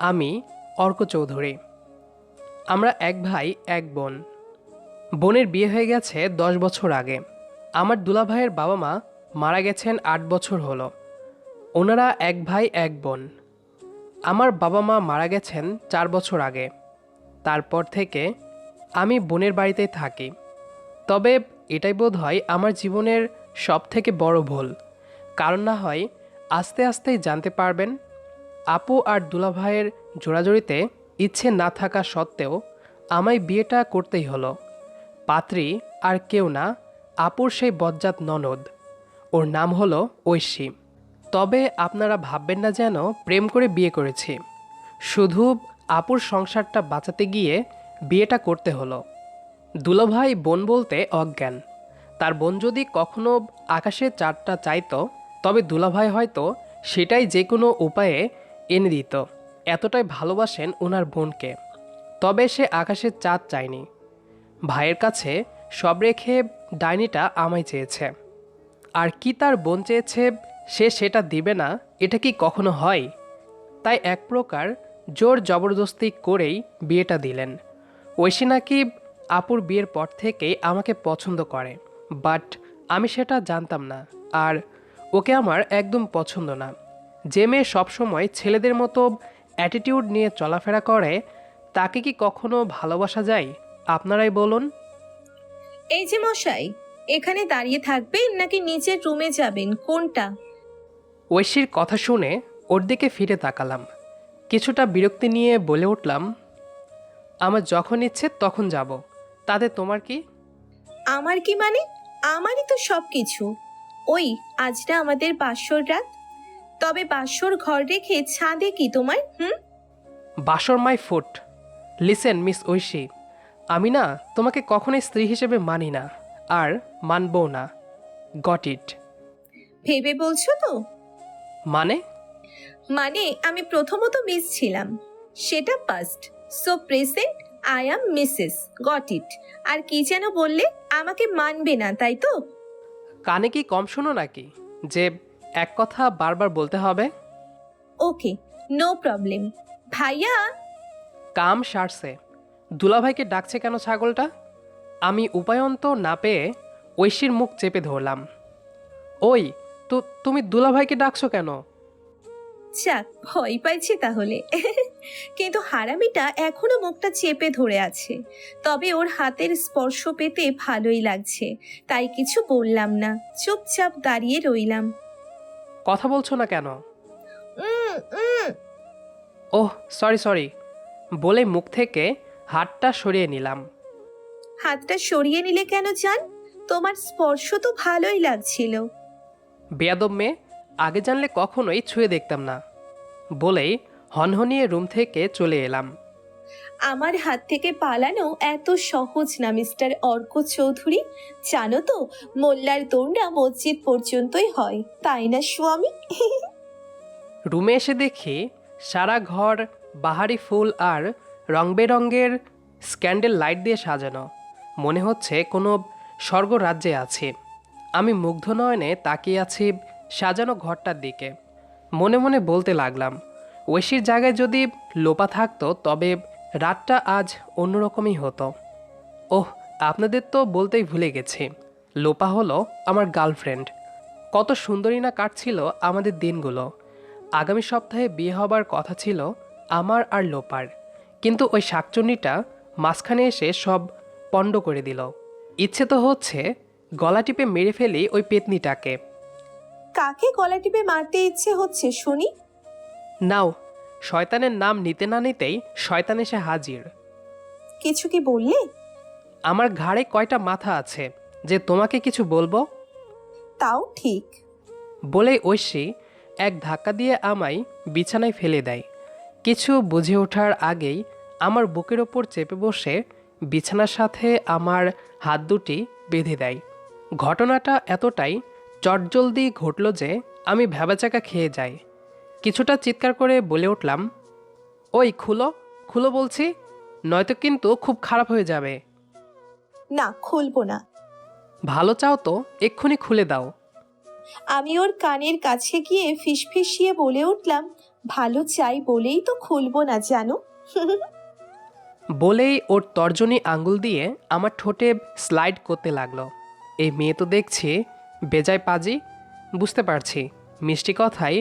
আমি অর্ক চৌধুরী। আমরা এক ভাই, এক বোন। বোনের বিয়ে হয়ে গেছে দশ বছর আগে। আমার দুলাভাইয়ের বাবা মা মারা গেছেন আট বছর হলো। ওনারা এক ভাই, এক বোন। আমার বাবা মা মারা গেছেন চার বছর আগে। তারপর থেকে আমি বোনের বাড়িতেই থাকি। তবে এটাই বোধ হয় আমার জীবনের সব থেকে বড় ভুল। কারণ না হয় আস্তে আস্তেই জানতে পারবেন আপু আর দুলাভাইয়ের জোড়াজড়িতে ইচ্ছে না থাকা সত্ত্বেও আমায় বিয়েটা করতেই হলো। পাত্রী আর কেউ না, আপুর সেই বজ্জাত ননদ। ওর নাম হলো ঐশী। তবে আপনারা ভাববেন না যেন প্রেম করে বিয়ে করেছি। শুধু আপুর সংসারটা বাঁচাতে গিয়ে বিয়েটা করতে হলো। দুলাভাই বোন বলতে অজ্ঞান। তার বোন যদি কখনো আকাশে চারটা চাইতো, তবে দুলাভাই হয়তো সেটাই যে কোনো উপায়ে এনে দিত, এতটাই ভালোবাসেন ওনার বোনকে। তবে সে আকাশের চাঁদ চায়নি। ভাইয়ের কাছে সব রেখে ডাইনিটা আমায় চেয়েছে। আর কি তার বোন চেয়েছে, সে সেটা দিবে না, এটা কি কখনো হয়? তাই এক প্রকার জোর জবরদস্তি করেই বিয়েটা দিলেন। ঐশী নাকি আপুর বিয়ের পর থেকেই আমাকে পছন্দ করে। বাট আমি সেটা জানতাম না, আর ওকে আমার একদম পছন্দ না। যে মেয়ে সবসময় ছেলেদের মতো অ্যাটিটিউড নিয়ে চলাফেরা করে তাকে কি কখনো ভালোবাসা যায়? আপনারাই বলুন। এই যে মশাই এখানে দাঁড়িয়ে থাকবেন নাকি নিচের রুমে যাবেন? কোনটা? ঐশীর কথা শুনে ওর দিকে ফিরে তাকালাম। কিছুটা বিরক্তি নিয়ে বলে উঠলাম আমার যখন ইচ্ছে তখন যাব। তাতে তোমার কি? আমার কি মানে? আমারই তো সব কিছু ওই আজটা আমাদের বাসর রাত। তবে বাসর ঘর রেখে ছাদে কি তোমার হুম? বাসর my foot. Listen miss Oishi আমি না তোমাকে কখনোই স্ত্রী হিসেবে মানি না আর মানবও না। গট ইট ভেবে বলছো তো? মানে? মানে আমি প্রথমত মিস ছিলাম। সেটা past so present I am Mrs got it আর কি যেন বললে আমাকে মানবে না তাই তো? কানে কি কম শোনো নাকি? যে এক কথা বারবার বলতে হবে? ওকে নো প্রবলেম ভাইয়া? কাম সারছে। দুলাভাইকে ডাকছে কেন ছাগলটা? আমি উপায়ন্ত না পেয়ে ঐশীর মুখ চেপে ধরলাম। ওই তো তুমি দুলাভাইকে ডাকছো কেন? যাক ভয় পাইছি তাহলে। কিন্তু হারামিটা এখনও মুখটা চেপে ধরে আছে। তবে ওর হাতের স্পর্শ পেতে ভালোই লাগছে। তাই কিছু বললাম না। চুপচাপ দাঁড়িয়ে রইলাম। কথা বলছো না কেন। ওহ সরি সরি বলে মুখ থেকে হাতটা সরিয়ে নিলাম। হাতটা সরিয়ে নিলে কেন জান? তোমার স্পর্শ তো ভালোই লাগছিল। বেয়াদব মেয়ে আগে জানলে কখনোই ছুঁয়ে দেখতাম না। বলেই হনহনিয়ে রুম থেকে চলে এলাম। আমার হাত থেকে পালানো এত সহজ না, মিস্টার অর্ক চৌধুরী। জানো তো, মোল্লার দৌড়া মসজিদ পর্যন্তই হয়। তাই না, স্বামী? রুমে এসে দেখি সারা ঘর বাহারি ফুল আর রং বেরঙের স্ক্যান্ডেল লাইট দিয়ে সাজানো। মনে হচ্ছে কোনো স্বর্গ রাজ্যে আছে। আমি মুগ্ধ নয়নে তাকিয়ে আছি সাজানো ঘরটার দিকে। মনে মনে বলতে লাগলাম, ঐশীর জায়গায় যদি লোপা থাকতো তবে রাতটা আজ অন্যরকমই হতো। ওহ আপনাদের তো বলতেই ভুলে গেছি। লোপা হলো আমার গার্লফ্রেন্ড। কত সুন্দরী না কাটছিল আমাদের দিনগুলো। আগামী সপ্তাহে বিয়ে হবার কথা ছিল আমার আর লোপার। কিন্তু ওই শাকচুন্নিটা মাঝখানে এসে সব পণ্ড করে দিল। ইচ্ছে তো হচ্ছে গলা টিপে মেরে ফেলি ওই পেতনিটাকে। কাকে গলা টিপে মারতে ইচ্ছে হচ্ছে শুনি? নাও শয়তানের নাম নিতে না নিতেই শয়তান এসে হাজির। কিছু কি বললে? আমার ঘাড়ে কয়টা মাথা আছে যে তোমাকে কিছু বলব? তাও ঠিক। বলে ঐশী এক ধাক্কা দিয়ে আমায় বিছানায় ফেলে দেয়। কিছু বুঝে ওঠার আগেই আমার বুকের ওপর চেপে বসে বিছানার সাথে আমার হাত দুটি বেঁধে দেয়। ঘটনাটা এতটাই চটজলদি ঘটল যে আমি ভ্যাবাচাকা খেয়ে যাই। কিছুটা চিৎকার করে বলে উঠলাম ওই খুলো খুলো বলছি নয়তো কিন্তু খুব খারাপ হয়ে যাবে। না খুলবো না। ভালো চাও তো এক্ষুনি খুলে দাও। আমি ওর কানের কাছে গিয়ে ফিসফিসিয়ে বলে উঠলাম ভালো চাই বলেই তো খুলবো না জানো? বলেই ওর তর্জনী আঙ্গুল দিয়ে আমার ঠোঁটে স্লাইড করতে লাগল। এই মেয়ে তো দেখছি বেজায় পাজি বুঝতে পারছি মিষ্টি কথাই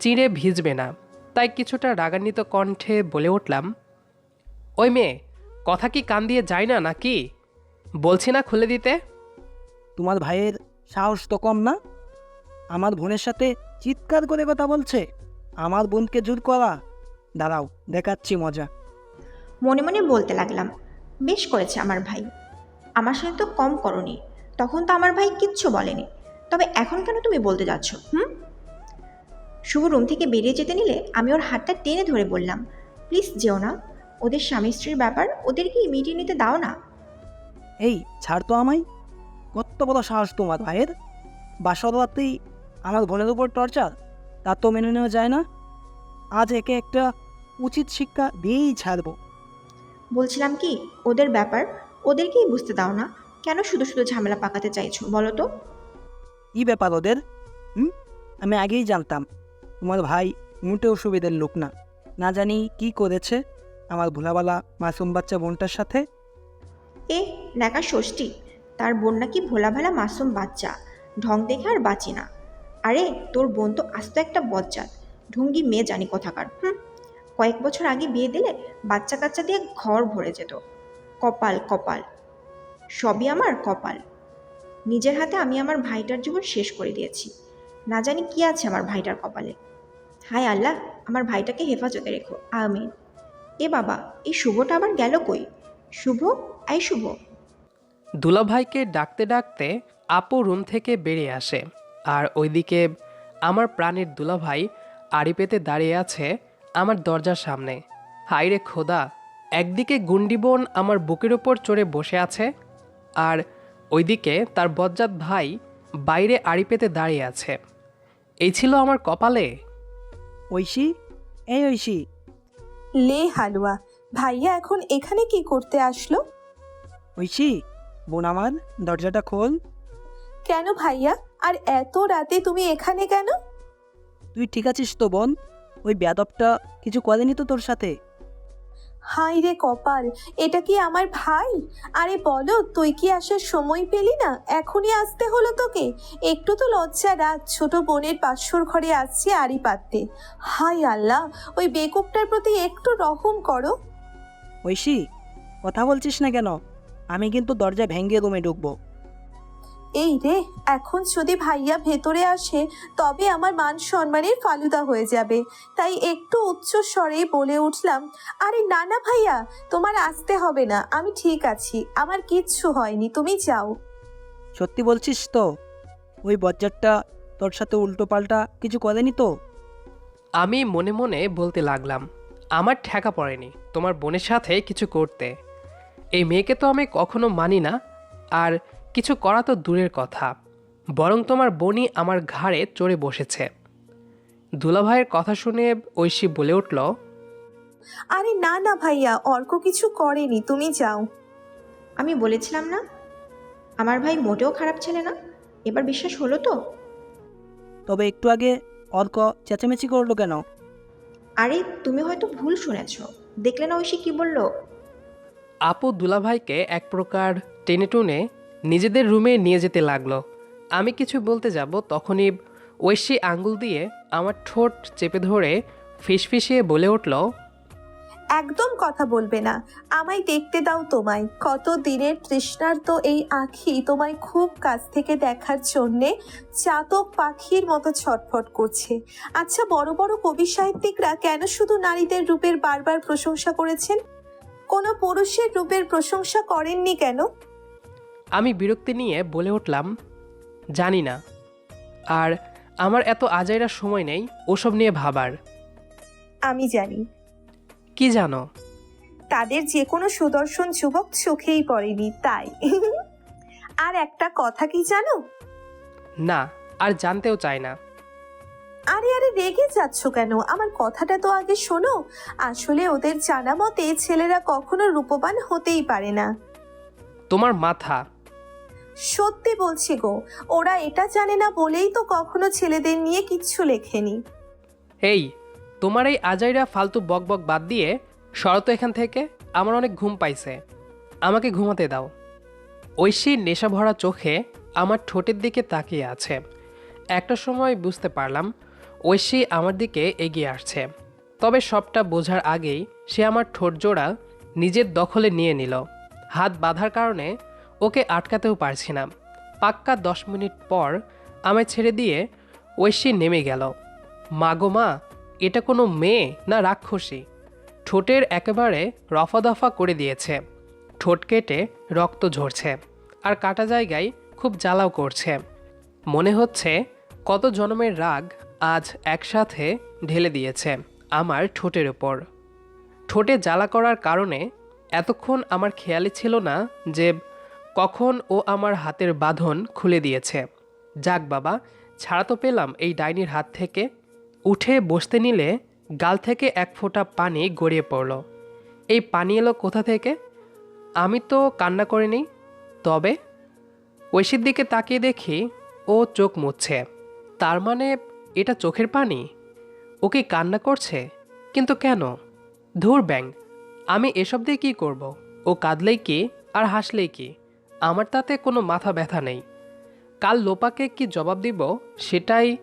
চিড়ে ভিজবে না। তাই কিছুটা রাগান্বিত কণ্ঠে বলে উঠলাম ওই মেয়ে কথা কি কান দিয়ে যায় না নাকি? বলছি না খুলে দিতে? তোমার ভাইয়ের সাহস তো কম না? আমার বোনের সাথে চিৎকার করে কথা বলছে। আমার বোনকে জোর করা। দাঁড়াও দেখাচ্ছি মজা। মনে মনে বলতে লাগলাম বেশ করেছে আমার ভাই। আমার সাথে তো কম করনি। তখন তো আমার ভাই কিচ্ছু বলেনি। তবে এখন কেন তুমি বলতে যাচ্ছ হুম? শুভ রুম থেকে বেরিয়ে যেতে নিলে আমি ওর হাতটা টেনে ধরে বললাম প্লিজ যেও না ওদের স্বামী স্ত্রীর ব্যাপার ওদেরকে মিটিয়ে নিতে দাও না। এই ছাড় তো আমায়। কত বড় সাহস তোমার ভাইয়ের। বাসর রাতেই আমার বোনের উপর টর্চার তা তো মেনে নেওয়া যায় না। আজ একে একটা উচিত শিক্ষা দিয়েই ছাড়বো। বলছিলাম কি ওদের ব্যাপার ওদেরকেই বুঝতে দাও না। কেন শুধু শুধু ঝামেলা পাকাতে চাইছো বলো তো? কি ব্যাপার ওদের? হুম? আমি আগেই জানতাম। তোমার ভাই মোটেও সুবিধের লোক না। না জানি কি করেছে আমার ভোলাবালা মাসুম বাচ্চা বোনটার সাথে। এ নাকা ষষ্ঠী, তার বোন নাকি ভোলা ভালা মাসুম বাচ্চা, ঢং দেখে আর বাঁচি না। আরে, তোর বোন তো আস্ত একটা বজ্জাত, ঢুঙ্গি মেয়ে জানি কোথাকার, হুম? কয়েক বছর আগে বিয়ে দিলে বাচ্চা কাচ্চা দিয়ে ঘর ভরে যেত। কপাল কপাল। সবই আমার কপাল। নিজের হাতে আমি আমার ভাইটার জীবন শেষ করে দিয়েছি। না জানি কি আছে আমার ভাইটার কপালে। হায় আল্লাহ, আমার ভাইটাকে হেফাজতে রেখো, আমিন। এ বাবা, এই শুভটা আবার গেল কই? শুভ, আই শুভ। দুলাভাইকে ডাকতে ডাকতে আপু রুম থেকে বেরিয়ে আসে, আর ওইদিকে আমার প্রাণের দুলাভাই আড়ি পেতে দাঁড়িয়ে আছে আমার দরজার সামনে। হাই রে খোদা, একদিকে গুন্ডিবোন আমার বুকের ওপর চড়ে বসে আছে, আর ওইদিকে তার বজ্জাত ভাই বাইরে আড়ি পেতে দাঁড়িয়ে আছে। এই ছিল আমার কপালে? ঐশী? এই ঐশী। লে হালুয়া ভাইয়া এখন এখানে কি করতে আসলো? ঐশী বোন আমার দরজাটা খোল। কেন ভাইয়া? আর এত রাতে তুমি এখানে কেন? তুই ঠিক আছিস তো বোন? ওই ব্যাদবটা কিছু করেনি তো তোর সাথে? হাই রে কপাল, এটা কি আমার ভাই? আরে বলো, তুই কি আসার সময় পেলি না? এখনই আসতে হলো তোকে। একটু তো লজ্জা রাখ, ছোট বোনের পাঁচশোর ঘরে আসছি আড়ি পাততে হাই আল্লাহ, ওই বেকুপটার প্রতি একটু রহম করো। ঐশী, কথা বলছিস না কেন? আমি কিন্তু দরজা ভেঙে রুমে ঢুকবো। এই রে এখন যদি ভাইয়া ভেতরে আসে তবে আমার মান সম্মানের ফালুদা হয়ে যাবে। তাই একটু উচ্চ স্বরে বলে উঠলাম আরে না না ভাইয়া তোমার আসতে হবে না আমি ঠিক আছি আমার কিচ্ছু হয়নি তুমি যাও। সত্যি বলছিস তো? ওই বজ্জারটা তোর সাথে উল্টো পাল্টা কিছু করেনি তো? আমি মনে মনে বলতে লাগলাম আমার ঠেকা পড়েনি তোমার বোনের সাথে কিছু করতে। এই মেয়েকে তো আমি কখনো মানি না আর কিছু করা তো দূরের কথা বরং তোমার বোনই আমার ঘাড়ে চড়ে বসেছে। দুলাভাইয়ের কথা শুনে ঐশী বলে উঠল আরে না না ভাইয়া অর্ক কিছু করেনি তুমি যাও। আমি বলেছিলাম না আমার ভাই মোটেও খারাপ ছেলে না এবার বিশ্বাস হলো তো? তবে একটু আগে অর্ক চেঁচামেচি করল কেন? আরে তুমি হয়তো ভুল শুনেছ দেখলে না ঐশী কি বলল? আপু দুলাভাইকে এক প্রকার টেনে টুনে নিজেদের রুমে নিয়ে যেতে লাগল। আমি কিছু বলতে যাব, তখনই ঐশী আঙ্গুল দিয়ে আমার ঠোঁট চেপে ধরে ফিসফিসিয়ে বলে উঠল, একদম কথা বলবে না। আমায় দেখতে দাও তোমায়। কত দিনের তৃষ্ণার তো এই আঁখি তোমায় খুব কাছ থেকে দেখার জন্যে চাতক পাখির মতো ছটফট করছে। আচ্ছা বড় বড় কবি সাহিত্যিকরা কেন শুধু নারীদের রূপের বারবার প্রশংসা করেছেন? কোনো পুরুষের রূপের প্রশংসা করেননি কেন? আমি বিরক্তি নিয়ে বলে উঠলাম জানি না। আর আমার এত আজাইরা সময় নেই ওসব নিয়ে ভাবার। আমি জানি। কি জানো? তাদের যে কোনো সুদর্শন যুবক চোখেই পড়েনি তাই। আর একটা কথা কি জানো? না আর জানতেও চাই না। আরে আরে রেগে যাচ্ছ কেন? আমার কথাটা তো আগে শোনো। আসলে ওদের জানা মতে ছেলেরা কখনো রূপবান হতেই পারে না। তোমার মাথা সত্যি বলছি গো, ওরা এটা জানে না বলেই তো কখনো ছেলেদের নিয়ে কিচ্ছু লেখেনি। এই তোমার এই আজাইরা ফালতু বক বক বাদ দিয়ে শরত এখান থেকে, আমার অনেক ঘুম পাইছে। আমাকে ঘুমাতে দাও। ঐশী নেশা ভরা চোখে আমার ঠোঁটের দিকে তাকিয়ে আছে। একটা সময় বুঝতে পারলাম, ঐশী আমার দিকে এগিয়ে আসছে। তবে সবটা বোঝার আগেই সে আমার ঠোঁট জোড়া নিজের দখলে নিয়ে নিল। হাত বাঁধার কারণে ওকে আটকাতেও পারছি না। পাক্কা দশ মিনিট পর আমায় ছেড়ে দিয়ে ঐশী নেমে গেল। মাগো মা, এটা কোনো মেয়ে না রাক্ষসী? ঠোঁটের একেবারে রফাদফা করে দিয়েছে। ঠোঁট কেটে রক্ত ঝরছে আর কাটা জায়গায় খুব জ্বালাও করছে। মনে হচ্ছে কত জন্মের রাগ আজ একসাথে ঢেলে দিয়েছে আমার ঠোঁটের ওপর। ঠোঁটে জ্বালা করার কারণে এতক্ষণ আমার খেয়ালই ছিল না যে কখন ও আমার হাতের বাঁধন খুলে দিয়েছে। যাক বাবা, ছাড়া তো পেলাম এই ডাইনির হাত থেকে। উঠে বসতে নিলে গাল থেকে এক ফোঁটা পানি গড়িয়ে পড়ল। এই পানি এলো কোথা থেকে? আমি তো কান্না করিনি। তবে ঐশীর দিকে তাকিয়ে দেখি ও চোখ মুছছে। তার মানে এটা চোখের পানি? ও কি কান্না করছে? কিন্তু কেন? ধুর ব্যাং, আমি এসব দিয়ে কী করব? ও কাঁদলেই কি আর হাসলেই কি? আমার তাতে কোনো মাথা ব্যথা নেই। কাল লোপাকে কি জবাব দিব সেটাই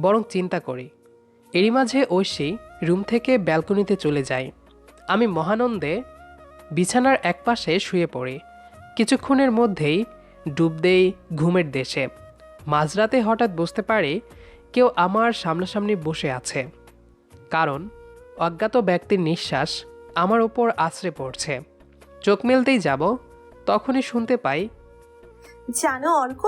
বরং চিন্তা করি। এরই মাঝে ঐশী রুম থেকে ব্যালকনিতে চলে যায়। আমি মহানন্দে বিছানার একপাশে শুয়ে পড়ি। কিছুক্ষণের মধ্যেই ডুব দেই ঘুমের দেশে। মাঝরাতে হঠাৎ বুঝতে পারি কেউ আমার সামনাসামনি বসে আছে। কারণ অজ্ঞাত ব্যক্তির নিঃশ্বাস আমার ওপর আছড়ে পড়ছে। চোখ মেলতেই যাব তখনই শুনতে পাই, জানো অর্ক,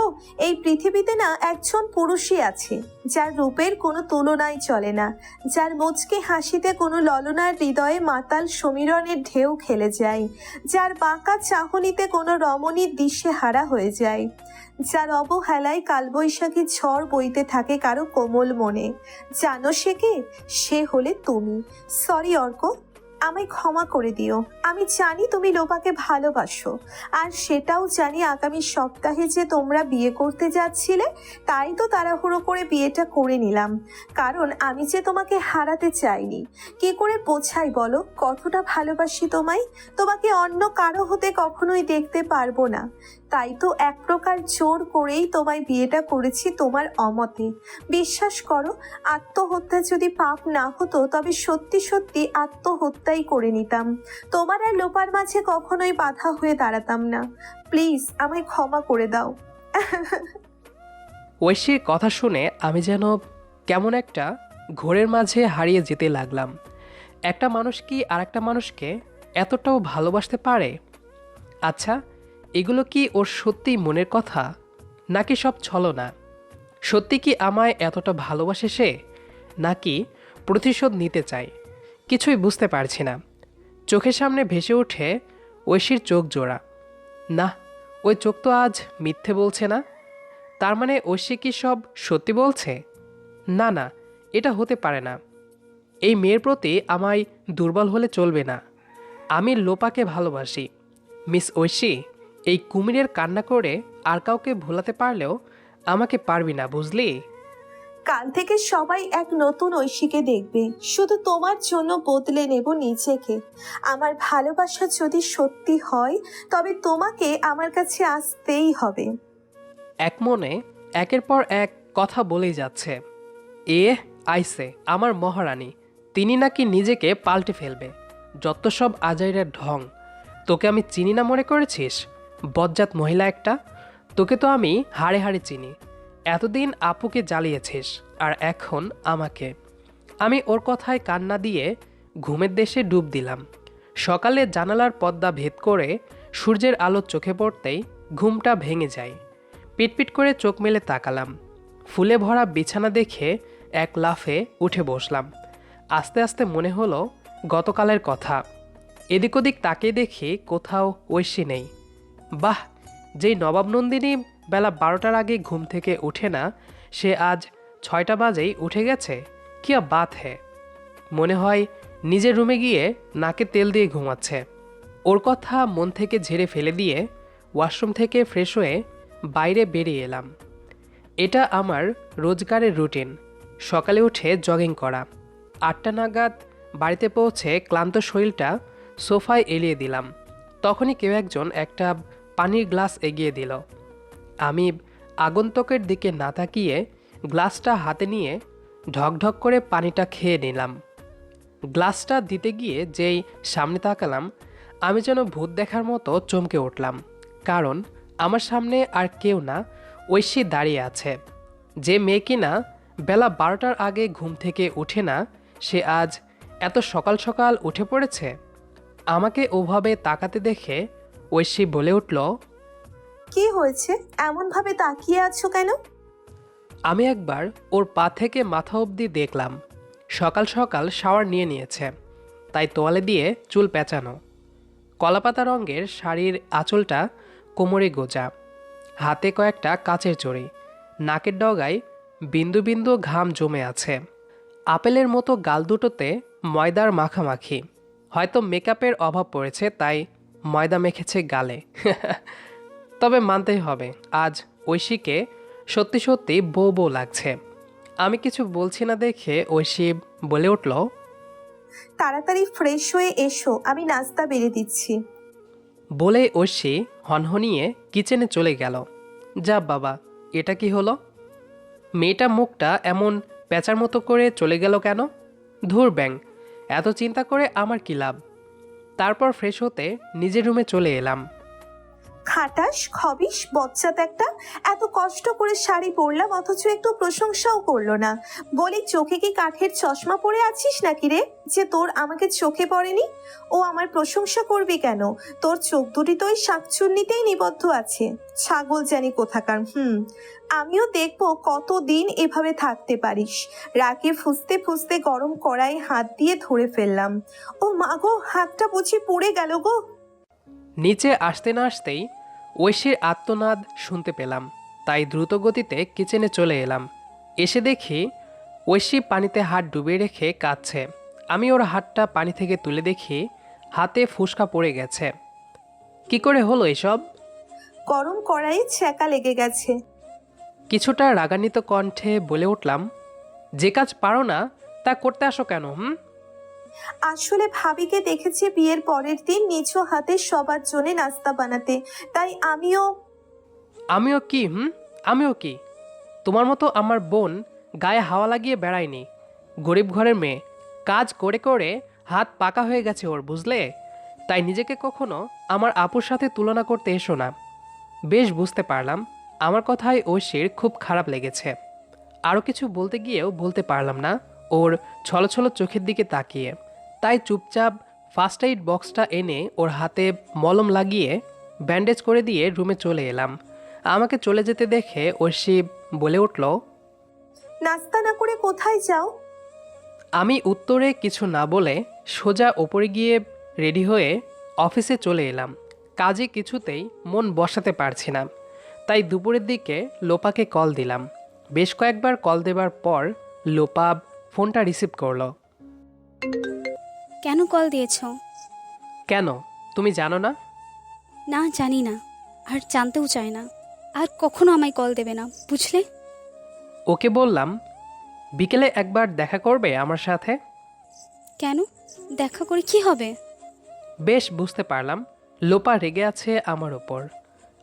এই পৃথিবীতে না একজন পুরুষই আছে, যার রূপের কোনো তুলনাই চলে না, যার মুচকে হাসিতে কোনো ললনার হৃদয়ে মাতাল সমীরণের ঢেউ খেলে যায়, যার বাঁকা চাহনিতে কোনো রমণীর দিশে হারা হয়ে যায়, যার অবহেলায় কালবৈশাখী ঝড় বইতে থাকে কারও কোমল মনে, জানো সে কে? সে হলে তুমি। সরি অর্ক। আমায় ক্ষমা করে দিও। আমি জানি তুমি লোপাকে ভালোবাসো। আর সেটাও জানি আগামী সপ্তাহে যে তোমরা বিয়ে করতে যাচ্ছিলে, তাই তো তাড়াহুড়ো করে বিয়েটা করে নিলাম। কারণ আমি যে তোমাকে হারাতে চাইনি। কি করে বোঝাই বলো? কতটা ভালোবাসি তোমায়? তোমাকে অন্য কারও হতে কখনোই দেখতে পারব না। তাই তো এক প্রকার জোর করেই তোমায় বিয়েটা করেছি তোমার অমতে। বিশ্বাস করো, আত্মহত্যা যদি পাপ না হতো, তবে সত্যি সত্যি আত্মহত্যাই করে নিতাম। তোমার আর লোপার মাঝে কখনোই বাধা হয়ে দাঁড়াতাম না। প্লিজ, আমায় ক্ষমা করে দাও। ঐশীর কথা শুনে আমি যেন কেমন একটা ঘোরের মাঝে হারিয়ে যেতে লাগলাম। একটা মানুষ কি আর একটা মানুষকে এতটাও ভালোবাসতে পারে? আচ্ছা এগুলো কি ওর সত্যি মনের কথা, নাকি সব ছলনা? সত্যি কি আমায় এতটা ভালোবাসে সে, নাকি প্রতিশোধ নিতে চায়? কিছুই বুঝতে পারছি না। চোখের সামনে ভেসে ওঠে ঐশীর চোখ জোড়া। না, ওই চোখ তো আজ মিথ্যে বলছে না। তার মানে ঐশী কি সব সত্যি বলছে? না না, এটা হতে পারে না। এই মেয়ের প্রতি আমায় দুর্বল হলে চলবে না। আমি লোপাকে ভালোবাসি। মিস ঐশী এই কুমিরের কান্না করে আর কাউকে ভোলাতে পারলেও আমাকে পারবি না বুঝলি? কাল থেকে সবাই এক নতুন ঐশীকে দেখবে। শুধু তোমার জন্য বদলে নেব নিজেকে। আমার ভালোবাসা যদি সত্যি হয় তবে তোমাকে আমার কাছে আসতেই হবে। এক মনে একের পর এক কথা বলেই যাচ্ছে। এ আইসে আমার মহারানী তিনি নাকি নিজেকে পাল্টে ফেলবে। যত সব আজাইরের ঢং তোকে আমি চিনি না মনে করেছিস? বজ্জাত মহিলা একটা, তোকে তো আমি হাড়ে হাড়ে চিনি। এতদিন আপুকে জ্বালিয়েছিস, আর এখন আমাকে। আমি ওর কথায় কান্না দিয়ে ঘুমের দেশে ডুব দিলাম। সকালে জানালার পর্দা ভেদ করে সূর্যের আলো চোখে পড়তেই ঘুমটা ভেঙে যায়। পিটপিট করে চোখ মেলে তাকালাম। ফুলে ভরা বিছানা দেখে এক লাফে উঠে বসলাম। আস্তে আস্তে মনে হলো গতকালের কথা। এদিক ওদিক তাকিয়ে দেখি কোথাও ঐশী নেই। বাহ, যেই নবাব নন্দিনী বেলা বারোটার আগে ঘুম থেকে উঠে না, সে আজ ছয়টা বাজেই উঠে গেছে। কি বাত হে। মনে হয় নিজের রুমে গিয়ে নাকে তেল দিয়ে ঘুমাচ্ছে। ওর কথা মন থেকে ঝেড়ে ফেলে দিয়ে ওয়াশরুম থেকে ফ্রেশ হয়ে বাইরে বেরিয়ে এলাম। এটা আমার রোজগারের রুটিন। সকালে উঠে জগিং করা। আটটা নাগাদ বাড়িতে পৌঁছে ক্লান্ত শরীরটা সোফায় এলিয়ে দিলাম। তখনই কেউ একজন একটা পানির গ্লাস এগিয়ে দিল। আমি আগন্তুকের দিকে না তাকিয়ে গ্লাসটা হাতে নিয়ে ঢকঢক করে পানিটা খেয়ে নিলাম। গ্লাসটা দিতে গিয়ে যেই সামনে তাকালাম, আমি যেন ভূত দেখার মতো চমকে উঠলাম, কারণ আমার সামনে আর কেউ না, ঐশী দাঁড়িয়ে আছে। যে মেয়ে কিনা বেলা বারোটার আগে ঘুম থেকে ওঠে না, সে আজ এত সকাল সকাল উঠে পড়েছে? আমাকে ওভাবে তাকাতে দেখে ঐশী বলে উঠল কি হয়েছে? এমন ভাবে তাকিয়ে আছো কেন? আমি একবার ওর পা থেকে মাথা অবধি দেখলাম। সকাল সকাল শাওয়ার নিয়ে নিয়েছে তাই তোয়ালে দিয়ে চুল পেঁচানো। কলাপাতা রঙের শাড়ির আঁচলটা কোমরে গোজা হাতে কয়েকটা কাচের চড়ি নাকের ডগায় বিন্দু বিন্দু ঘাম জমে আছে। আপেলের মতো গাল দুটোতে ময়দার মাখামাখি হয়তো মেকআপের অভাব পড়েছে তাই ময়দা মেখেছে গালে। তবে মানতেই হবে আজ ঐশীকে সত্যি সত্যি বউ বউ লাগছে। আমি কিছু বলছি না দেখে ঐশী বলে উঠল তাড়াতাড়ি ফ্রেশ হয়ে এসো আমি নাস্তা বেড়ে দিচ্ছি। বলে ঐশী হনহনিয়ে কিচেনে চলে গেল। যা বাবা এটা কি হলো? মেয়েটা মুখটা এমন প্যাঁচার মতো করে চলে গেল কেন? ধুর ব্যাং এত চিন্তা করে আমার কি লাভ? তারপর ফ্রেশ হতে নিজের রুমে চলে এলাম। খাটাস, খবিস বচ্চাত একটা। এত কষ্ট করে শাড়ি পরলাম, অথচ একটু প্রশংসাও করল না। বলি, চোখে কি কাঠের চশমা পরে আছিস নাকি রে? যে তোর আমাকে চোখে পড়েনি? ও আমার প্রশংসা করবি কেন? তোর চোখ দুটি তো ওই শাকচুন্নিতেই নিবদ্ধ আছে। ছাগল জানি কোথাকার, হুম। আমিও দেখব কতদিন এভাবে থাকতে পারিস। রাগে ফুসতে ফুসতে গরম কড়াই হাত দিয়ে ধরে ফেললাম। ও মা গো, হাতটা বুঝি পড়ে গেল গো। নিচে আসতে না আসতেই ঐশীর আত্মনাদ শুনতে পেলাম। তাই দ্রুত গতিতে কিচেনে চলে এলাম। এসে দেখি ঐশী পানিতে হাত ডুবিয়ে রেখে কাঁদছে। আমি ওর হাতটা পানি থেকে তুলে দেখি হাতে ফুসকা পড়ে গেছে। কি করে হলো এসব? গরম কড়াই ছ্যাঁকা লেগে গেছে। কিছুটা রাগান্বিত কণ্ঠে বলে উঠলাম যে কাজ পারো না তা করতে আসো কেন হুম? আসলে ভাবিকে দেখেছি বিয়ের পরের দিন নিচু হাতে সবার জন্য নাস্তা বানাতে। তাই আমিও আমিও কি, হুম? আমিও কি? তোমার মতো আমার বোন গায়ে হাওয়া লাগিয়ে বেড়ায়নি। গরিব ঘরের মেয়ে। কাজ করে করে হাত পাকা হয়ে গেছে ওর, বুঝলে? তাই নিজেকে কখনো আমার আপুর সাথে তুলনা করতে এসো না। বেশ বুঝতে পারলাম, আমার কথায় ঐশীর খুব খারাপ লেগেছে। আরও কিছু বলতে গিয়েও বলতে পারলাম না ওর ছলছল চোখের দিকে তাকিয়ে। তাই চুপচাপ ফার্স্ট এইড বক্সটা এনে ওর হাতে মলম লাগিয়ে ব্যান্ডেজ করে দিয়ে রুমে চলে এলাম। আমাকে চলে যেতে দেখে ঐশী বলে উঠল নাস্তা না করে কোথায় যাও? আমি উত্তরে কিছু না বলে সোজা ওপরে গিয়ে রেডি হয়ে অফিসে চলে এলাম। কাজে কিছুতেই মন বসাতে পারছি না। তাই দুপুরের দিকে লোপাকে কল দিলাম। বেশ কয়েকবার কল দেবার পর লোপা ফোনটা রিসিভ করল। কেন কল দিয়েছ? কেন? তুমি জানো না? না জানি না। আর জানতেও চাই না। আর কখনো আমায় কল দেবে না বুঝলে? ওকে বললাম বিকেলে একবার দেখা করবে আমার সাথে? কেন? দেখা করে কি হবে? বেশ বুঝতে পারলাম। লোপা রেগে আছে আমার ওপর।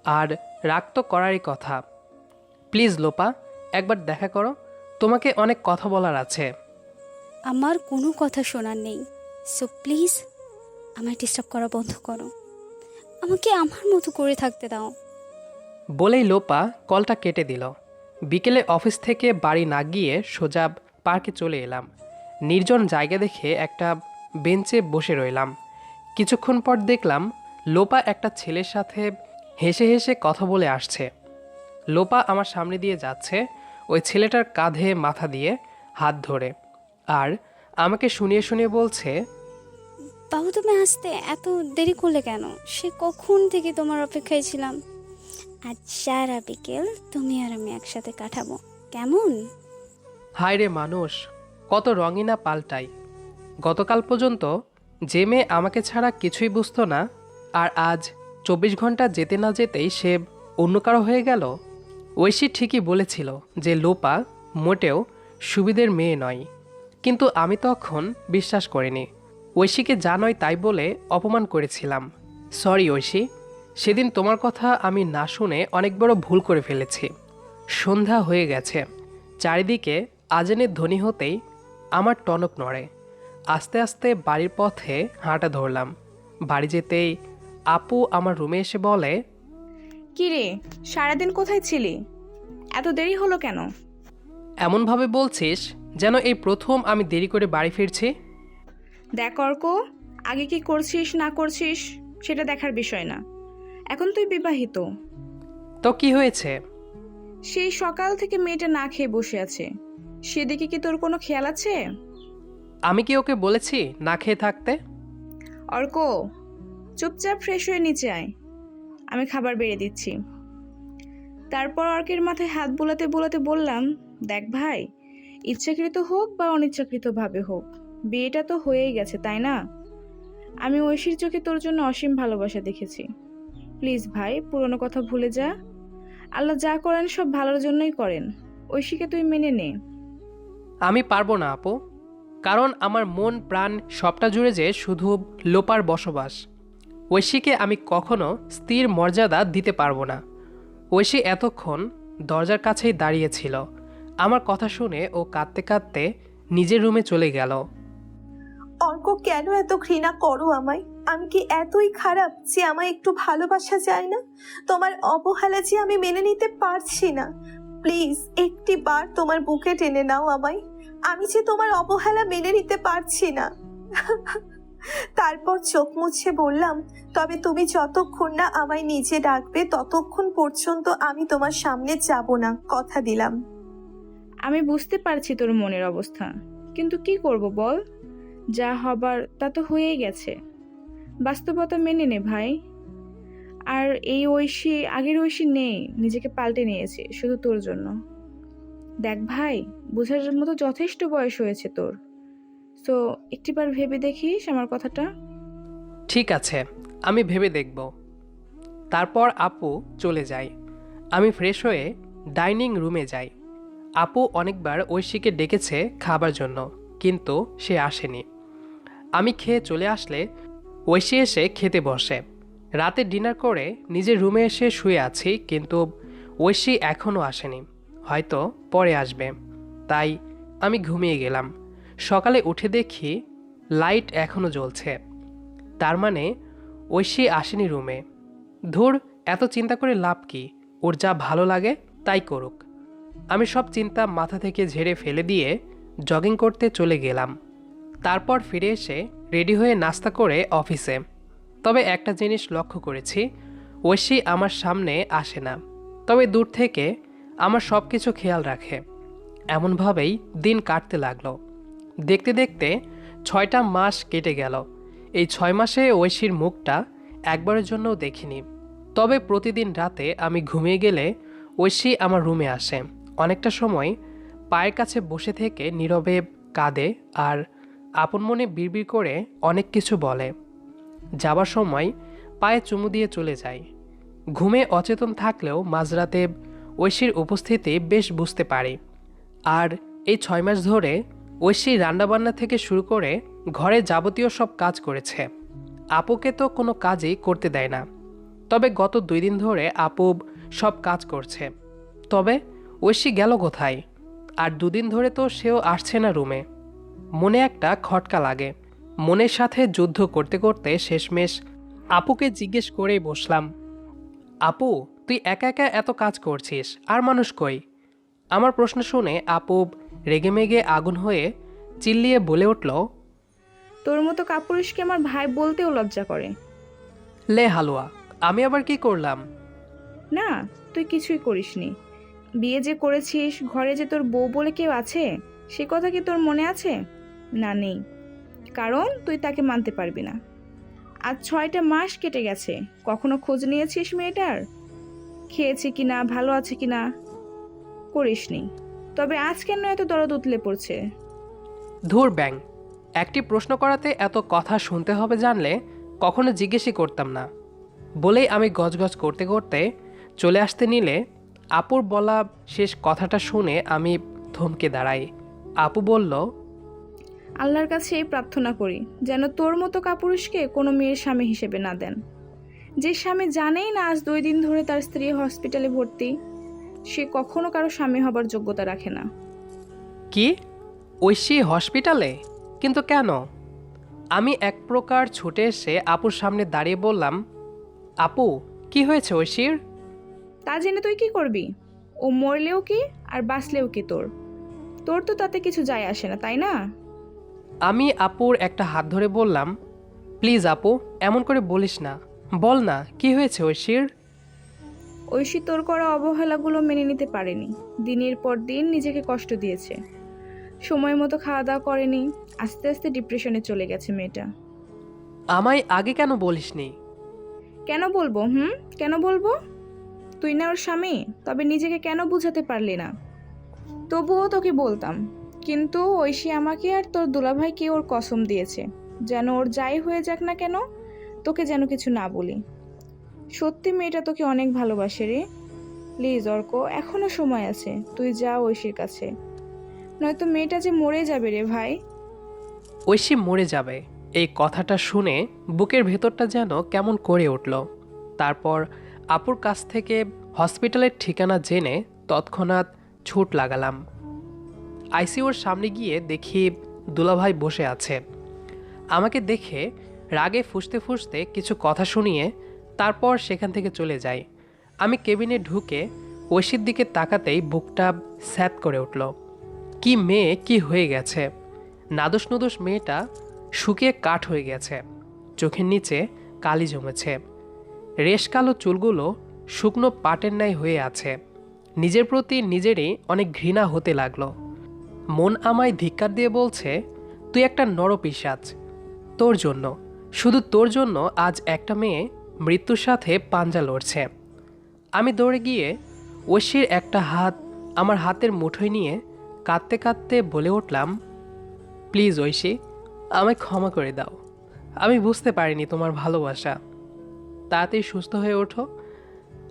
আর রাগ তো করারই কথা। প্লিজ লোপা একবার দেখা করো। তোমাকে অনেক কথা বলার আছে। আমার কোনো কথা শোনার নেই। সো প্লিজ আমায় ডিস্টার্ব করা বন্ধ করো। আমাকে আমার মতো করে থাকতে দাও। বলেই লোপা কলটা কেটে দিল। বিকেলে অফিস থেকে বাড়ি না গিয়ে সোজা পার্কে চলে এলাম। নির্জন জায়গা দেখে একটা বেঞ্চে বসে রইলাম। কিছুক্ষণ পর দেখলাম লোপা একটা ছেলের সাথে হেসে হেসে কথা বলে আসছে। লোপা আমার সামনে দিয়ে যাচ্ছে, ওই ছেলেটার কাঁধে মাথা দিয়ে হাত ধরে। আর আমাকে শুনিয়ে শুনিয়ে বলছে বাবু তুমি আসতে এত দেরি করলে কেন? সে কখন থেকে তোমার অপেক্ষায় ছিলাম? আজ সারা বিকেল তুমি আর আমি একসাথে কাটাবো। কেমন? হায় রে মানুষ কত রঙই না পাল্টাই। গতকাল পর্যন্ত যে মেয়ে আমাকে ছাড়া কিছুই বুঝতো না আর আজ চব্বিশ ঘণ্টা যেতে না যেতেই সে অন্য কারও হয়ে গেল? ঐশী ঠিকই বলেছিল যে লোপা মোটেও সুবিধের মেয়ে নয়। কিন্তু আমি তখন বিশ্বাস করিনি। ঐশীকে যা নয় তাই বলে অপমান করেছিলাম। সরি ঐশী সেদিন তোমার কথা আমি না শুনে অনেক বড় ভুল করে ফেলেছি। সন্ধ্যা হয়ে গেছে। চারিদিকে আজানের ধ্বনি হতেই আমার টনক নড়ে। আস্তে আস্তে বাড়ির পথে হাঁটা ধরলাম। বাড়ি যেতেই আপু আমার রুমে এসে বলে কি রে সারাদিন কোথায় ছিলি? এত দেরি হলো কেন? এমনভাবে বলছিস যেন এই প্রথম আমি দেরি করে বাড়ি ফিরছি। দেখ অর্ক আগে কি করছিস না করছিস সেটা দেখার বিষয় না। এখন তুই বিবাহিত। তো কি হয়েছে? সেই সকাল থেকে মেয়েটা না খেয়ে বসে আছে। সেদিকে কি তোর কোনো খেয়াল আছে? আমি কি ওকে বলেছি না খেয়ে থাকতে? অর্ক চুপচাপ ফ্রেশ হয়ে নিচে আয়। আমি খাবার বেড়ে দিচ্ছি। তারপর অর্কের মাথায় হাত বোলাতে বোলাতে বললাম দেখ ভাই ইচ্ছাকৃত হোক বা অনিচ্ছাকৃতভাবে হোক, বিয়েটা তো হয়েই গেছে, তাই না? আমি ঐশীর চোখে তোর জন্য অসীম ভালোবাসা দেখেছি। প্লিজ ভাই, পুরনো কথা ভুলে যা। আল্লাহ যা করেন সব ভালোর জন্যই করেন। ঐশীকে তুই মেনে নে। আমি পারব না, আপু। কারণ আমার মন, প্রাণ সবটা জুড়ে যে শুধু লোপার বসবাস। ঐশীকে আমি কখনো স্থির মর্যাদা দিতে পারব না। ঐশী এতক্ষণ দরজার কাছেই দাঁড়িয়েছিল আমার কথা শুনে ও কাঁদতে কাঁদতে নিজের রুমে চলে গেল। অর্ক কেন এত ঘৃণা করো আমায়? আমি কি এতই খারাপ যে আমায় একটু ভালোবাসা যায় না? তোমার অবহেলা যে আমি মেনে নিতে পারছি না। প্লিজ, একটি বার তোমার বুকে টেনে নাও আমায়। আমি যে তোমার অবহেলা মেনে নিতে পারছি না। তারপর চোখ মুছে বললাম, তবে তুমি যতক্ষণ না আমায় নিজে ডাকবে, ততক্ষণ পর্যন্ত আমি তোমার সামনে যাব না। কথা দিলাম। আমি বুঝতে পারছি তোর মনের অবস্থা। কিন্তু কি করব বল? যা হবার তা তো হয়েই গেছে। বাস্তবতা মেনে নে ভাই। আর এই ঐশী, আগের ঐশী নেই, নিজেকে পাল্টে নিয়েছে, শুধু তোর জন্য। দেখ ভাই, বোঝার মতো যথেষ্ট বয়স হয়েছে তোর। তো একটিবার ভেবে দেখিস আমার কথাটা। ঠিক আছে, আমি ভেবে দেখব। তারপর আপু চলে যায়। আমি ফ্রেশ হয়ে ডাইনিং রুমে যাই। আপু অনেকবার ঐশীকে ডেকেছে খাবার জন্য, কিন্তু সে আসেনি। আমি খেয়ে চলে আসলে ঐশী এসে খেতে বসে। রাতে ডিনার করে নিজের রুমে এসে শুয়ে আছি, কিন্তু ঐশী এখনও আসেনি। হয়তো পরে আসবে। তাই আমি ঘুমিয়ে গেলাম। সকালে উঠে দেখি লাইট এখনও জ্বলছে। তার মানে ঐশী আসেনি রুমে। ধুর, এত চিন্তা করে লাভ কি? ওর যা ভালো লাগে তাই করুক। আমি সব চিন্তা মাথা থেকে ঝেড়ে ফেলে দিয়ে জগিং করতে চলে গেলাম। তারপর ফিরে এসে রেডি হয়ে নাস্তা করে অফিসে তবে একটা জিনিস লক্ষ্য করেছি ঐশী আমার সামনে আসে না। তবে দূর থেকে আমার সব কিছু খেয়াল রাখে। এমনভাবেই দিন কাটতে লাগল। দেখতে দেখতে ছয়টা মাস কেটে গেল। এই ছয় মাসে ঐশীর মুখটা একবারের জন্যও দেখিনি। তবে প্রতিদিন রাতে আমি ঘুমিয়ে গেলে ঐশী আমার রুমে আসে। অনেকটা সময় পায়ের কাছে বসে থেকে নীরবে কাঁদে আর আপন মনে বিড়বিড় করে অনেক কিছু বলে। যাবার সময় পায়ে চুমু দিয়ে চলে যায়। ঘুমে অচেতন থাকলেও মাঝরাতে ঐশীর উপস্থিতি বেশ বুঝতে পারি। আর এই ছয় মাস ধরে ঐশী রান্নাবান্না থেকে শুরু করে ঘরে যাবতীয় সব কাজ করেছে। আপুকে তো কোনো কাজই করতে দেয় না। তবে গত দুই দিন ধরে আপু সব কাজ করছে। তবে ঐশী গেল কোথায়? আর দুদিন ধরে তো সেও আসছে না রুমে। মনে একটা খটকা লাগে। মনের সাথে যুদ্ধ করতে করতে শেষমেশ আপুকে জিজ্ঞেস করেই বসলাম আপু তুই একা একা এত কাজ করছিস আর মানুষ কই? আমার প্রশ্ন শুনে আপু রেগেমেগে আগুন হয়ে চিল্লিয়ে বলে উঠল তোর মতো কাপুরুষকে আমার ভাই বলতেও লজ্জা করে। লে হালুয়া আমি আবার কি করলাম? না তুই কিছুই করিসনি। বিয়ে যে করেছিস, ঘরে যে তোর বউ বলে কেউ আছে? সে কথা কি তোর মনে আছে? না, নেই। কারণ তুই তাকে মানতে পারবি না। আজ ছয়টা মাস কেটে গেছে। কখনো খোঁজ নিয়েছিস মেয়েটার? খেয়েছে কি না, ভালো আছে কি না? করিসনি তবে আজ কেন এত দরদ উতলে পড়ছে? ধুর, ব্যাং। একটি প্রশ্ন করাতে এত কথা শুনতে হবে জানলে কখনো জিজ্ঞেসই করতাম না। বলেই আমি গজগজ করতে করতে চলে আসতে নিলে আপুর বলা শেষ কথাটা শুনে আমি থমকে দাঁড়াই। আপু বলল আল্লাহর কাছে এই প্রার্থনা করি যেন তোর মতো কাপুরুষকে কোনো মেয়ের স্বামী হিসেবে না দেন। যে স্বামী জানেই না আজ দুই দিন ধরে তার স্ত্রী হসপিটালে ভর্তি সে কখনো কারও স্বামী হবার যোগ্যতা রাখে না। কি? ঐশী হসপিটালে? কিন্তু কেন? আমি এক প্রকার ছুটে এসে আপুর সামনে দাঁড়িয়ে বললাম আপু কি হয়েছে ঐশীর? তা জেনে তুই কি করবি? ও মরলেও কি আর বাঁচলেও কি তোর? তোর তো তাতে কিছু যায় আসে না তাই না? আমি আপুর একটা হাত ধরে বললাম প্লিজ আপু এমন করে বলিস না। বল না কি হয়েছে ঐশীর? ঐশী তোর করা অবহেলাগুলো মেনে নিতে পারেনি। দিনের পর দিন নিজেকে কষ্ট দিয়েছে। সময় মতো খাওয়া দাওয়া করেনি। আস্তে আস্তে ডিপ্রেশনে চলে গেছে মেয়েটা। আমায় আগে কেন বলিসনি? কেন বলব হুম? কেন বলব? তুই না ওর স্বামী, তবে নিজেকে কেন বুঝাতে পারলি না? তবুও তোকে বলতাম, কিন্তু ঐশী আমাকে আর তোর দুলাভাইকে ওর কসম দিয়েছে। যেন ওর যাই হয়ে যাক না কেন, তোকে যেন কিছু না বলি। সত্যি মেয়েটা তোকে অনেক ভালোবাসে রে। প্লিজ, অর্ক, এখনও সময় আছে। তুই যা ঐশীর কাছে। নয়তো মেয়েটা যে মরে যাবে রে ভাই। ঐশী মরে যাবে। এই কথাটা শুনে বুকের ভেতরটা যেন কেমন করে উঠল। তারপর আপুর কাছ থেকে হসপিটালের ঠিকানা জেনে তৎক্ষণাৎ ছুট লাগালাম। আইসিউর সামনে গিয়ে দেখি দুলাভাই বসে আছে। আমাকে দেখে রাগে ফুসতে ফুসতে কিছু কথা শুনিয়ে তারপর সেখান থেকে চলে যাই। আমি কেবিনে ঢুকে ঐশীর দিকে তাকাতেই বুকটা স্যাত করে উঠল। কি মেয়ে, কি হয়ে গেছে? নাদুস নুদুস মেয়েটা শুকিয়ে কাঠ হয়ে গেছে। চোখের নিচে কালি জমেছে। রেশ কালো চুলগুলো শুকনো পাটের ন্যায় হয়ে আছে। নিজের প্রতি নিজেরই অনেক ঘৃণা হতে লাগল। মন আমায় ধিক্কার দিয়ে বলছে, তুই একটা নরপিসাজ তোর জন্য। শুধু তোর জন্য আজ একটা মেয়ে মৃত্যুর সাথে পাঞ্জা লড়ছে। আমি দৌড়ে গিয়ে ঐশীর একটা হাত আমার হাতের মুঠোয় নিয়ে কাঁদতে কাঁদতে বলে উঠলাম, প্লিজ ঐশী, আমায় ক্ষমা করে দাও। আমি বুঝতে পারিনি তোমার ভালোবাসা। তাড়াতাড়ি সুস্থ হয়ে ওঠো।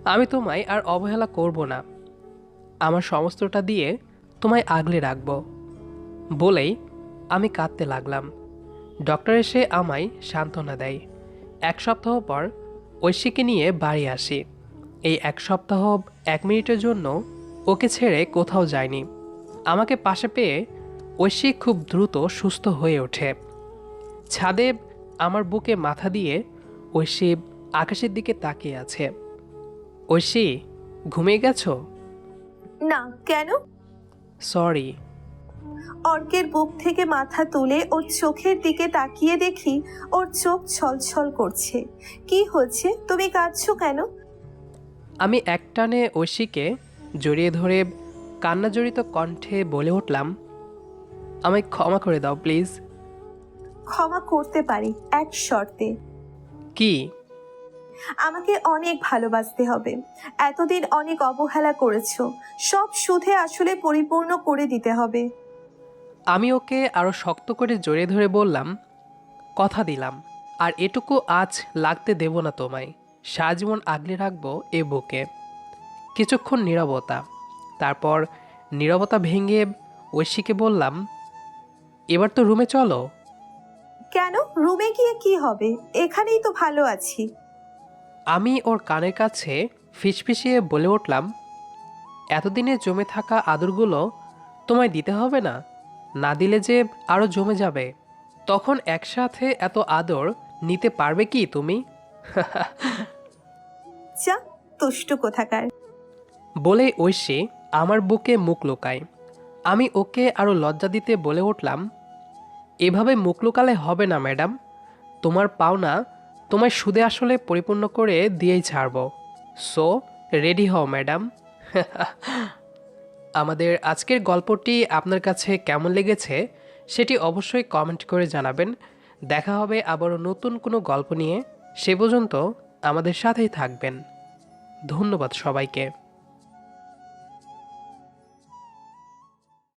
আমি তোমায় আর অবহেলা করব না। আমার সমস্তটা দিয়ে তোমায় আগলে রাখব। বলেই আমি কাঁদতে লাগলাম। ডক্টর এসে আমায় সান্ত্বনা দেয়। এক সপ্তাহ পর ঐশীকে নিয়ে বাড়ি আসি। এই এক সপ্তাহ, এক মিনিটের জন্য ওকে ছেড়ে কোথাও যায়নি আমাকে পাশে পেয়ে ঐশী খুব দ্রুত সুস্থ হয়ে ওঠে। ছাদে আমার বুকে মাথা দিয়ে ঐশী আকাশের দিকে তাকিয়ে আছে। ঐশী ঘুমিয়ে গেছো? না কেন? সরি। অর্কের বুক থেকে মাথা তুলে ওর চোখের দিকে তাকিয়ে দেখি ওর চোখ ছলছল করছে। কি হচ্ছে তুমি কাঁদছো কেন? আমি একটানে ঐশীকে জড়িয়ে ধরে কান্নাজড়িত কণ্ঠে বলে উঠলাম আমায় ক্ষমা করে দাও প্লিজ। ক্ষমা করতে পারি এক শর্তে। কি? আমাকে অনেক ভালোবাসতে হবে। এতদিন অনেক অবহেলা করেছ। সব সুধে আসলে পরিপূর্ণ করে দিতে হবে। আমি ওকে আরও শক্ত করে জড়িয়ে ধরে বললাম কথা দিলাম। আর এটুকু আজ লাগতে দেব না তোমায়। সারাজীবন আগলে রাখব এ বুকে। কিছুক্ষণ নীরবতা তারপর নীরবতা ভেঙে ঐশীকে বললাম এবার তো রুমে চলো। কেন? রুমে গিয়ে কি হবে? এখানেই তো ভালো আছি। আমি ওর কানের কাছে ফিসফিসিয়ে বলে উঠলাম এতদিনে জমে থাকা আদরগুলো তোমায় দিতে হবে না? না দিলে যে আরও জমে যাবে। তখন একসাথে এত আদর নিতে পারবে কি তুমি? যা তুষ্ট কোথাকার। বলে ঐশী আমার বুকে মুখ লুকায়। আমি ওকে আরও লজ্জা দিতে বলে উঠলাম এভাবে মুখ লুকালে হবে না ম্যাডাম। তোমার পাওনা তোমায় সুদে আসলে পরিপূর্ণ করে দিয়েই ছাড়ব। সো রেডি হও ম্যাডাম আমাদের আজকের গল্পটি আপনার কাছে কেমন লেগেছে সেটি অবশ্যই কমেন্ট করে জানাবেন। দেখা হবে আবারও নতুন কোনো গল্প নিয়ে। সে পর্যন্ত আমাদের সাথেই থাকবেন। ধন্যবাদ সবাইকে।